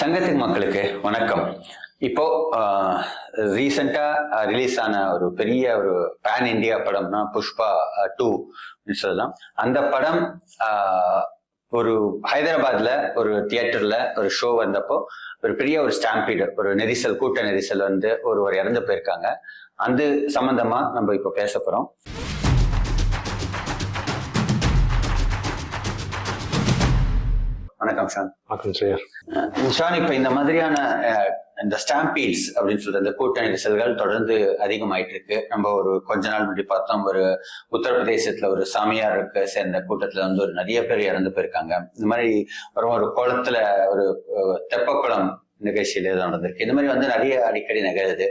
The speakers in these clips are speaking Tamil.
சங்கத்தின் மக்களுக்கு வணக்கம். இப்போ ரீசெண்டா ரிலீஸ் ஆன ஒரு பெரிய ஒரு பேன் இந்தியா படம்னா புஷ்பா டூ சொல்லலாம். அந்த படம் ஒரு ஹைதராபாத்ல ஒரு தியேட்டர்ல ஒரு ஷோ வந்தப்போ ஒரு பெரிய ஒரு ஸ்டாம்பீடு ஒரு நெரிசல் கூட்ட நெரிசல் வந்து ஒருவர் இறந்து போயிருக்காங்க. அது சம்பந்தமா நம்ம இப்போ பேச போறோம். வணக்கம் ஷான் வணக்கம் ஸ்ரீயர் ஷான் இப்ப இந்த மாதிரியான இந்த ஸ்டாம்பீட்ஸ் அப்படின்னு சொல்ற இந்த கூட்ட நெரிசல்கள் தொடர்ந்து அதிகமாயிட்டு இருக்கு. நம்ம ஒரு கொஞ்ச நாள் முன்னாடி பார்த்தோம் ஒரு உத்தரப்பிரதேசத்துல ஒரு சாமியாருக்கு சேர்ந்த கூட்டத்துல வந்து ஒரு நிறைய பேர் இறந்து போயிருக்காங்க. இந்த மாதிரி ஒரு ஒரு குளத்துல ஒரு தெப்பக்குளம் நிகழ்ச்சியில நடந்திருக்கு. இந்த மாதிரி வந்து நிறைய அடிக்கடி நிகழுது.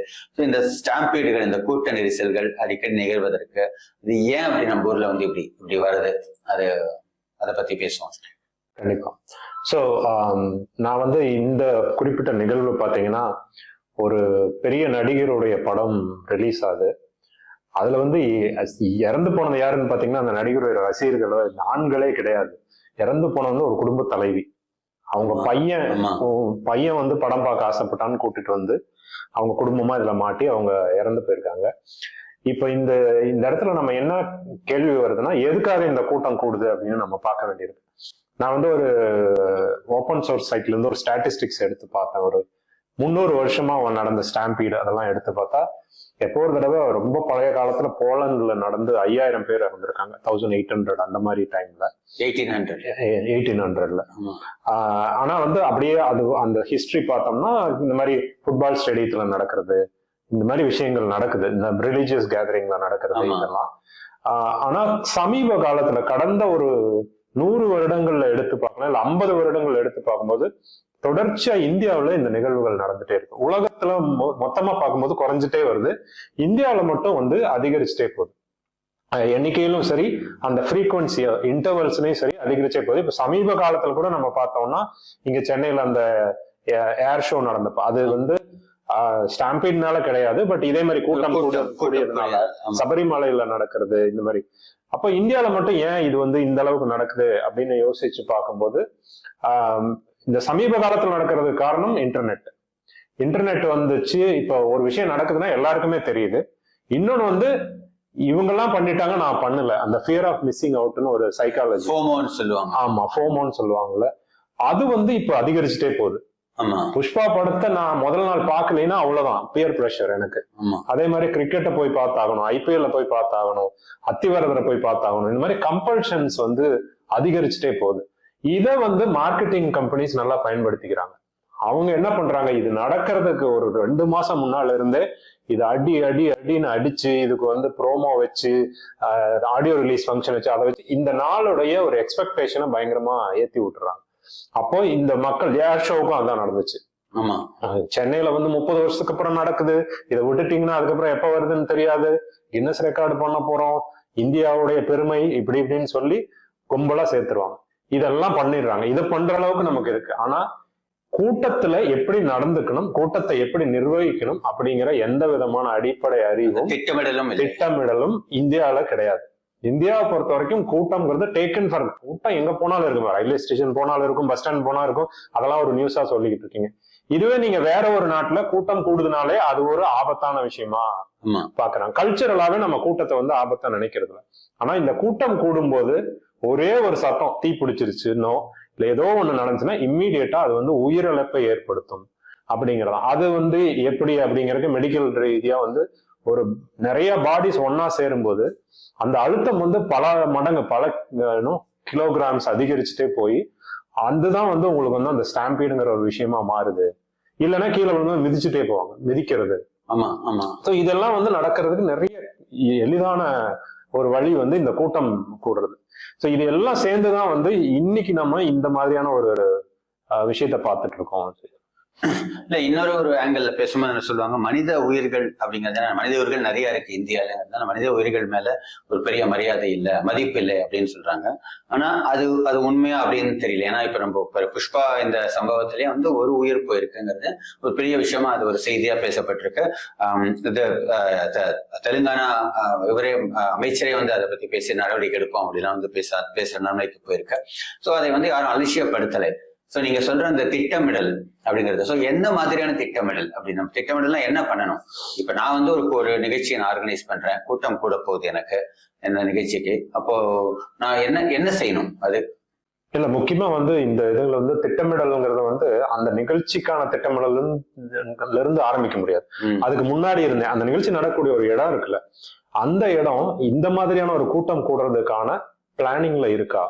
இந்த ஸ்டாம்பீடுகள் இந்த கூட்ட நெரிசல்கள் அடிக்கடி நிகழ்வதற்கு இது ஏன் அப்படி நம்ம ஊர்ல வந்து இப்படி இப்படி வருது? அது அதை பத்தி பேசுவோம் கண்டிப்பா. ஸோ நான் வந்து இந்த குறிப்பிட்ட நிகழ்வு பார்த்தீங்கன்னா ஒரு பெரிய நடிகருடைய படம் ரிலீஸ் ஆகுது. அதுல வந்து இறந்து போனது யாருன்னு பார்த்தீங்கன்னா அந்த நடிகருடைய ரசிகர்களோ ஆண்களே கிடையாது. இறந்து போனது ஒரு குடும்ப தலைவி. அவங்க. பையன் பையன் வந்து படம் பார்க்க ஆசைப்பட்டான்னு கூட்டிட்டு வந்து அவங்க குடும்பமா இதுல மாட்டி அவங்க இறந்து போயிருக்காங்க. இப்போ இந்த இந்த இடத்துல நம்ம என்ன கேள்வி வருதுன்னா எதுக்காக இந்த கூட்டம் கூடுது அப்படின்னு நம்ம பார்க்க வேண்டியிருக்கு. நான் வந்து ஒரு ஓப்பன் சோர்ஸ் சைட்ல இருந்து ஒரு ஸ்டாட்டிஸ்டிக்ஸ் எடுத்து பார்த்தேன். ஒரு முந்நூறு வருஷமா நடந்த ஸ்டாம்பீடு அதெல்லாம் எடுத்து பார்த்தா எப்போ ஒரு தடவை ரொம்ப பழைய காலத்துல போலண்ட்ல நடந்து ஐயாயிரம் பேர் இறந்திருக்காங்க. தௌசண்ட் எயிட் ஹண்ட்ரட் அந்த மாதிரி டைம்ல எயிட்டீன் ஹண்ட்ரட் எயிட்டீன் ஹண்ட்ரட்ல ஆனா வந்து அப்படியே அது அந்த ஹிஸ்டரி பார்த்தோம்னா இந்த மாதிரி ஃபுட்பால் ஸ்டேடியத்துல நடக்கிறது இந்த மாதிரி விஷயங்கள் நடக்குது. இந்த ரிலீஜியஸ் கேதரிங்ல நடக்கிறது. இதெல்லாம். ஆனா சமீப காலத்துல கடந்த ஒரு நூறு வருடங்கள்ல எடுத்து பார்க்கலாம் இல்ல ஐம்பது வருடங்கள் எடுத்து பார்க்கும்போது தொடர்ச்சியா இந்தியாவில் இந்த நிகழ்வுகள் நடந்துட்டே இருக்கு. உலகத்துல மொ- மொத்தமா பார்க்கும்போது குறைஞ்சிட்டே வருது. இந்தியாவில மட்டும் வந்து அதிகரிச்சுட்டே போகுது. எண்ணிக்கையிலும் சரி அந்த ஃப்ரீக்குவன்சி இன்டர்வல்ஸ்லயும் சரி அதிகரிச்சே போகுது. இப்ப சமீப காலத்துல கூட நம்ம பார்த்தோம்னா இங்க சென்னையில அந்த ஏர் ஷோ நடந்தப்ப அது வந்து ஸ்டாம்பீட்னால கிடையாது பட் இதே மாதிரி கூட்டம் கூட கூடியதுனால. சபரிமலையில நடக்கிறது இந்த மாதிரி. அப்ப இந்தியால மட்டும் ஏன் இது வந்து இந்த அளவுக்கு நடக்குது அப்படின்னு யோசிச்சு பார்க்கும்போது இந்த சமீப காலத்துல நடக்கிறதுக்கு காரணம் இன்டர்நெட் இன்டர்நெட் வந்துச்சு இப்போ ஒரு விஷயம் நடக்குதுன்னா எல்லாருக்குமே தெரியுது. இன்னொன்னு வந்து இவங்கெல்லாம் பண்ணிட்டாங்க நான் பண்ணல. அந்த ஃபியர் ஆஃப் மிஸ்ஸிங் அவுட்னு ஒரு சைக்காலஜி ஃபோமோன்னு சொல்லுவாங்க. ஆமா ஃபோமோன்னு சொல்லுவாங்கல்ல. அது வந்து இப்போ அதிகரிச்சுட்டே போகுது. புஷ்பா படத்தை நான் முதல் நாள் பார்க்கலைன்னா அவ்வளவுதான். பியர் பிரஷர் எனக்கு. அதே மாதிரி கிரிக்கெட்டை போய் பார்த்தாகணும் ஐபிஎல்ல போய் பார்த்தாகணும் அத்திவரதரை போய் பார்த்தாகணும். இந்த மாதிரி கம்பல்ஷன்ஸ் வந்து அதிகரிச்சுட்டே போகுது. இதை வந்து மார்க்கெட்டிங் கம்பெனிஸ் நல்லா பயன்படுத்திக்கிறாங்க. அவங்க என்ன பண்றாங்க? இது நடக்கிறதுக்கு ஒரு ரெண்டு மாசம் முன்னால இருந்தே இது அடி அடி அடின்னு அடிச்சு இதுக்கு வந்து ப்ரோமோ வச்சு ஆடியோ ரிலீஸ் ஃபங்க்ஷன் வச்சு அதை வச்சு இந்த நாளுடைய ஒரு எக்ஸ்பெக்டேஷனை பயங்கரமா ஏத்தி விட்டுறாங்க. அப்போ இந்த மக்கள் ஏர் ஷோவுக்கும் அதான் நடந்துச்சு. ஆமா. சென்னையில வந்து முப்பது வருஷத்துக்கு அப்புறம் நடக்குது. இதை விட்டுட்டீங்கன்னா அதுக்கப்புறம் எப்ப வருதுன்னு தெரியாது. கின்னஸ் ரெக்கார்டு பண்ண போறோம். இந்தியாவுடைய பெருமை இப்படி இப்படின்னு சொல்லி கும்பலா சேர்த்துருவாங்க. இதெல்லாம் பண்ணிடுறாங்க. இதை பண்ற அளவுக்கு நமக்கு இருக்கு. ஆனா கூட்டத்துல எப்படி நடந்துக்கணும் கூட்டத்தை எப்படி நிர்வகிக்கணும் அப்படிங்கிற எந்த விதமான அடிப்படை அறிவும் திட்டமிடலும் திட்டமிடலும் இந்தியால கிடையாது. இந்தியாவை பொறுத்த வரைக்கும் கூட்டம்ங்கிறது டேக்கன் ஃபார் கூட்டம் எங்க போனாலும் இருக்கும். ரயில்வே ஸ்டேஷன் போனாலும் இருக்கும் பஸ் ஸ்டாண்ட் போனாலும் இருக்கும். அதெல்லாம் ஒரு நியூஸா சொல்லிக்கிட்டு இருக்கீங்க. இதுவே நீங்க வேற ஒரு நாட்டுல கூட்டம் கூடுதுனாலே அது ஒரு ஆபத்தான விஷயமா பாக்குறாங்க கல்ச்சரலாவே நம்ம கூட்டத்தை வந்து ஆபத்தா நினைக்கிறது இல்ல ஆனா இந்த கூட்டம் கூடும்போது ஒரே ஒரு சத்தம் தீ பிடிச்சிருச்சுன்னோ இல்ல ஏதோ ஒண்ணு நடந்துச்சுன்னா இம்மீடியட்டா அது வந்து உயிரிழப்பை ஏற்படுத்தும். அப்படிங்கிறதா அது வந்து எப்படி அப்படிங்கறதுக்கு மெடிக்கல் ரீதியா வந்து ஒரு நிறைய பாடிஸ் ஒன்னா சேரும்போது அந்த அழுத்தம் வந்து பல மடங்கு பல கிலோகிராம்ஸ் அதிகரிச்சுட்டே போய் அதுதான் வந்து உங்களுக்கு வந்து அந்த ஸ்டாம்பீடுங்கிற ஒரு விஷயமா மாறுது. இல்லைன்னா கீழே வந்து மிதிச்சுட்டே போவாங்க மிதிக்கிறது. ஆமா ஆமா. ஸோ இதெல்லாம் வந்து நடக்கிறதுக்கு நிறைய எளிதான ஒரு வழி வந்து இந்த கூட்டம் கூடுறது. ஸோ இது எல்லாம் சேர்ந்துதான் வந்து இன்னைக்கு நம்ம இந்த மாதிரியான ஒரு விஷயத்த பார்த்துட்டு இருக்கோம். இல்ல இன்னொரு ஒரு ஆங்கிள் பேசும்போது என்ன சொல்லுவாங்க? மனித உயிர்கள் அப்படிங்கிறது மனித உயிர்கள் நிறைய இருக்கு இந்தியால. மனித உயிர்கள் மேல ஒரு பெரிய மரியாதை இல்ல மதிப்பு இல்லை அப்படின்னு சொல்றாங்க. ஆனா அது அது உண்மையா அப்படின்னு தெரியல. ஏன்னா இப்ப நம்ம புஷ்பா இந்த சம்பவத்திலேயே வந்து ஒரு உயிர் போயிருக்குங்கிறது ஒரு பெரிய விஷயமா அது ஒரு செய்தியா பேசப்பட்டிருக்கு. இது தெ- தெலுங்கானா இவரே அஹ், அமைச்சரே வந்து அதை பத்தி பேசி நடவடிக்கை எடுப்போம் அப்படிலாம் வந்து பேச பேசுற நிலைமைக்கு போயிருக்கு. ஸோ அதை வந்து யாரும் அலட்சியப்படுத்தலை. சோ நீங்க சொல்ற அந்த திட்டமிடல் அப்படிங்கிறது. சோ எந்த மாதிரியான திட்டமிடல் அப்படி நம்ம திட்டமிடல்னா என்ன பண்ணணும்? இப்ப நான் வந்து ஒரு ஒரு நிகழ்ச்சியை நான் ஆர்கனைஸ் பண்றேன். கூட்டம் கூட போகுது எனக்கு. இந்த நிகழ்ச்சிக்கு? அப்போ நான் என்ன என்ன செய்யணும் அது? இல்ல முக்கியமா வந்து இந்த இதுல வந்து திட்டமிடல்ங்கிறது வந்து அந்த நிகழ்ச்சிக்கான திட்டமிடல் இருந்து- ஆரம்பிக்க முடியாது. அதுக்கு முன்னாடி இருந்தேன். அந்த நிகழ்ச்சி நடக்கக்கூடிய ஒரு இடம் இருக்குல்ல. அந்த இடம் இந்த மாதிரியான ஒரு கூட்டம் கூடுறதுக்கான பிளானிங்ல இருக்கா?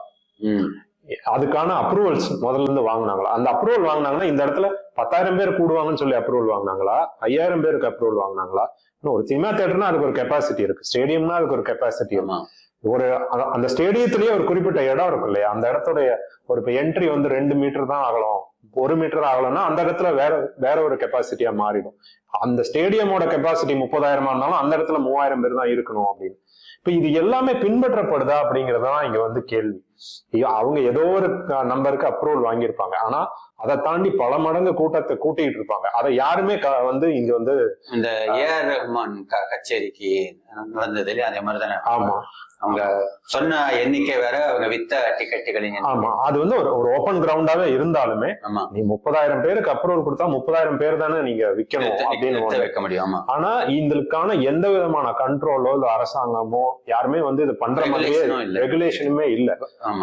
அதுக்கான அப்ரூவல்ஸ் முதல்ல இருந்து வாங்குனாங்களா? அந்த அப்ரூவல் வாங்குனாங்கன்னா இந்த இடத்துல பத்தாயிரம் பேர் கூடுவாங்கன்னு சொல்லி அப்ரூவல் வாங்குனாங்களா? ஐயாயிரம் பேருக்கு அப்ரூவல் வாங்குனாங்களா? இன்னும் ஒரு சினிமா தியேட்டர்னா அதுக்கு ஒரு கெப்பாசிட்டி இருக்கு. ஸ்டேடியம்னா அதுக்கு ஒரு கெப்பாசிட்டி ஒரு அந்த- ஸ்டேடியத்திலேயே ஒரு குறிப்பிட்ட இடம் இருக்கும் இல்லையா? அந்த இடத்துடைய ஒரு இப்போ என்ட்ரி வந்து ரெண்டு மீட்டர் தான் ஆகலாம் ஒரு மீட்டர் ஆகலம்னா அந்த இடத்துல வேற வேற ஒரு கெப்பாசிட்டியா மாறிடும். அந்த ஸ்டேடியமோட கெப்பாசிட்டி முப்பதாயிரமா இருந்தாலும் அந்த இடத்துல மூவாயிரம் பேர் தான் இருக்கணும் அப்படின்னு. இப்ப இது எல்லாமே பின்பற்றப்படுதா அப்படிங்கறதுதான் இங்க வந்து கேள்வி. அவங்க ஏதோ ஒரு நம்பருக்கு அப்ரூவல் வாங்கியிருப்பாங்க. ஆனா அதை தாண்டி பல மடங்கு கூட்டத்தை கூட்டிட்டு இருப்பாங்க. அதை யாருமே வந்து இங்க வந்து இந்த ஏஆர் ரஹ்மான் கச்சேரிக்கு நடந்தது இல்லையா அதே மாதிரி தானே ஆமா. அவங்க சொன்ன எண்ணிக்கை வேற அவங்க வித்த டிக்கெட்டுகளின். ஆமா. அது வந்து ஒரு ஒரு ஓப்பன் கிரவுண்டாவே இருந்தாலுமே ஆமா. நீ முப்பதாயிரம் பேருக்கு அப்ரூவல் கொடுத்தா முப்பதாயிரம் பேர் தானே நீங்க விக்கணும் அப்படின்னு. வைக்க முடியும். ஆமா. ஆனா இதற்கான எந்த விதமான கண்ட்ரோலோ இல்ல அரசாங்கமோ யாருமே வந்து இது பண்ற மாதிரியே. ரெகுலேஷனுமே இல்ல.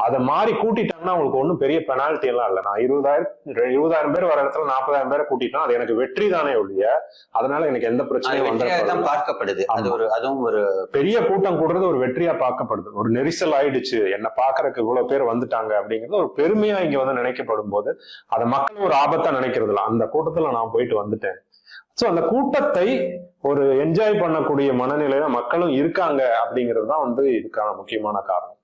அதை மாறி கூட்டிட்டாங்கன்னா உங்களுக்கு ஒண்ணும் பெரிய பெனால்ட்டி எல்லாம் இல்ல. நான் இருபதாயிரம் இருபதாயிரம் பேர் வர இடத்துல நாற்பதாயிரம் பேரை கூட்டிட்டா அது எனக்கு வெற்றி தானே ஒழிய அதனால எனக்கு எந்த பிரச்சனையும் தான் பார்க்கப்படுது. அது. ஒரு அதுவும் ஒரு பெரிய கூட்டம் கூடுறது ஒரு வெற்றியா பார்க்கப்படுது. ஒரு நெரிசல் ஆயிடுச்சு. என்ன பாக்குறதுக்கு இவ்வளவு பேர் வந்துட்டாங்க அப்படிங்கிறது ஒரு பெருமையா இங்க வந்து நினைக்கப்படும் போது அதை மக்கள் ஒரு ஆபத்தா நினைக்கிறது இல்ல அந்த கூட்டத்துல நான் போயிட்டு வந்துட்டேன். ஸோ அந்த கூட்டத்தை ஒரு என்ஜாய் பண்ணக்கூடிய மனநிலையில மக்களும் இருக்காங்க அப்படிங்கிறது தான் வந்து இதுக்கான முக்கியமான காரணம்.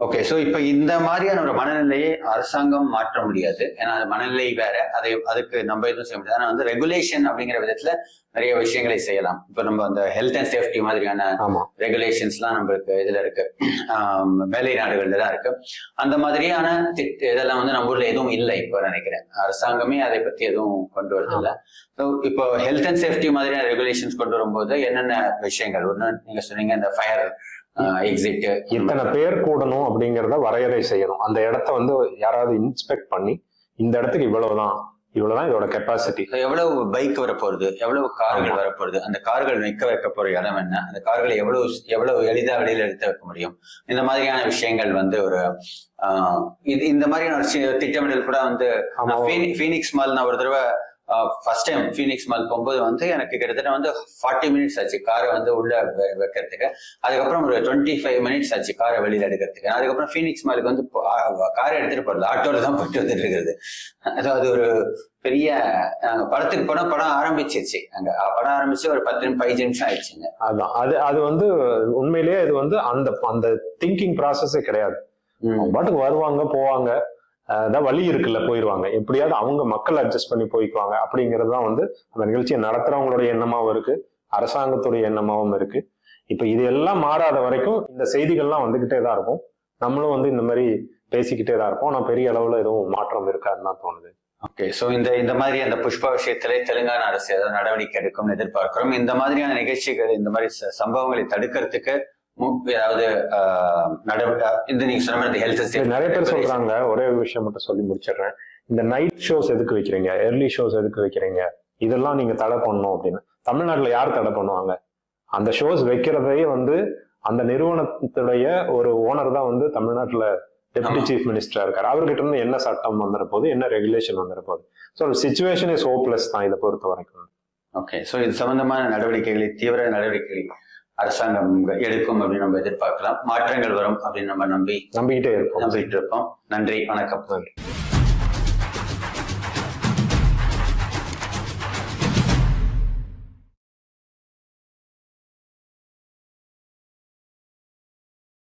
ஓகே சோ இப்ப இந்த மாதிரியான ஒரு மனநிலையை அரசாங்கம் மாற்ற முடியாது. ஏன்னா அது மனநிலை வேற. அதை அதுக்கு நம்ம எதுவும் செய்ய முடியாது. ஆனால் வந்து ரெகுலேஷன் அப்படிங்கிற விதத்துல நிறைய விஷயங்களை செய்யலாம். இப்ப நம்ம அந்த ஹெல்த் அண்ட் சேஃப்டி மாதிரியான ரெகுலேஷன்ஸ்லாம் நம்மளுக்கு இதுல இருக்கு. மேலை நாடுகள்ல தான் இருக்கு. அந்த மாதிரியான இதெல்லாம் வந்து நம்ம ஊர்ல எதுவும் இல்லை இப்போ நினைக்கிறேன். அரசாங்கமே அதை பத்தி எதுவும் கொண்டு வரது இல்ல ஸோ இப்போ ஹெல்த் அண்ட் சேஃப்டி மாதிரியான ரெகுலேஷன்ஸ் கொண்டு வரும்போது என்னென்ன விஷயங்கள்? ஒண்ணு நீங்க சொன்னீங்க இந்த ஃபயர் எக்ஸிட் இத்தனை பேர் கூடணும் அப்படிங்கிறத வரையறை செய்யணும். அந்த இடத்த வந்து யாராவது இன்ஸ்பெக்ட் பண்ணி இந்த இடத்துக்கு இவ்வளவுதான். இவ்வளவுதான் இதோட கெப்பாசிட்டி எவ்வளவு பைக் வரப்போகுது? எவ்வளவு கார்கள் வரப்போகுது? அந்த கார்கள் நிற்க வைக்க போற இடம் என்ன? அந்த கார்களை எவ்வளவு எவ்வளவு எளிதா வெளியில எடுத்து வைக்க முடியும்? இந்த மாதிரியான விஷயங்கள் வந்து ஒரு இது இந்த மாதிரியான திட்டமிடல் கூட வந்து ஃபீனிக்ஸ் மால் நான் ஒரு தடவை ஃபர்ஸ்ட் டைம் ஃபீனிக்ஸ் மால் போகும்போது வந்து எனக்கு கிட்டத்தட்ட வந்து ஃபார்ட்டி மினிட்ஸ் ஆச்சு காரை வந்து உள்ள வைக்கிறதுக்கு. அதுக்கப்புறம் ஒரு டுவெண்ட்டி ஃபைவ் மினிட்ஸ் ஆச்சு காரை வெளியில எடுக்கிறதுக்கு. அதுக்கப்புறம் ஃபீனிக்ஸ் மாலுக்கு வந்து காரை எடுத்துட்டு போறது ஆட்டோல தான் போயிட்டு வந்துட்டு இருக்கிறது அது ஒரு பெரிய படத்துக்கு போனா படம் ஆரம்பிச்சிருச்சு. அங்க படம் ஆரம்பிச்சு ஒரு பத்து நிமிஷம் பதினஞ்சு நிமிஷம் ஆயிடுச்சுங்க. அதான். அது அது வந்து உண்மையிலேயே இது வந்து அந்த அந்த திங்கிங் ப்ராசஸே கிடையாது. பாட்டுக்கு வருவாங்க போவாங்க. அதான் வழி இருக்குல்ல போயிடுவாங்க எப்படியாவது அவங்க மக்கள் அட்ஜஸ்ட் பண்ணி போய்க்குவாங்க. அப்படிங்கிறது தான் வந்து அந்த நிகழ்ச்சியை நடத்துறவங்களுடைய எண்ணமாவும் இருக்கு. அரசாங்கத்துடைய எண்ணமாவும் இருக்கு. இப்போ இது எல்லாம் மாறாத வரைக்கும் இந்த செய்திகள்லாம் வந்துகிட்டே தான் இருக்கும். நம்மளும் வந்து இந்த மாதிரி பேசிக்கிட்டே தான் இருப்போம். ஆனால் பெரிய அளவில் எதுவும் மாற்றம் இருக்காதுன்னு தான் தோணுது. ஓகே ஸோ இந்த இந்த மாதிரி அந்த புஷ்பா விஷயத்திலே தெலுங்கானா அரசு ஏதாவது நடவடிக்கை எடுக்கும்னு எதிர்பார்க்கிறோம். இந்த மாதிரியான நிகழ்ச்சிகள் இந்த மாதிரி ச- சம்பவங்களை தடுக்கிறதுக்கு ஏதாவது நீங்க சொன்ன ஹெல்த் சரி, நிறைய பேர் சொல்றாங்க. ஒரே விஷயம் மட்டும் சொல்லி முடிச்சிடுறேன். இந்த நைட் ஷோஸ் எதுக்கு வைக்கிறீங்க? early ஷோஸ் எதுக்கு வைக்கிறீங்க? இதெல்லாம் நீங்க தடை பண்ணணும் அப்படின்னு. தமிழ்நாட்டுல யார் தடை பண்ணுவாங்க? அந்த ஷோஸ் வைக்கிறதே வந்து அந்த நிறுவனத்துடைய ஒரு ஓனர் தான் வந்து தமிழ்நாட்டுல டெப்டி. சீஃப் மினிஸ்டரா இருக்காரு. அவர்கிட்ட இருந்து என்ன சட்டம் வந்துட போகுது? என்ன ரெகுலேஷன் வந்துட போகுது? ஸோ சுச்சுவேஷன் இஸ் ஹோப்லெஸ் தான் இதை பொறுத்த வரைக்கும். ஓகே சோ இது சம்பந்தமான நடவடிக்கைகளை தீவிர நடவடிக்கைகளை அரசாங்கம் எடுக்கும் அப்படின்னு நம்ம எதிர்பார்க்கலாம். மாற்றங்கள் வரும் அப்படின்னு நம்ம நம்பி நம்பிக்கிட்டே இருப்போம். நம்பிட்டு இருப்போம். நன்றி வணக்கம்.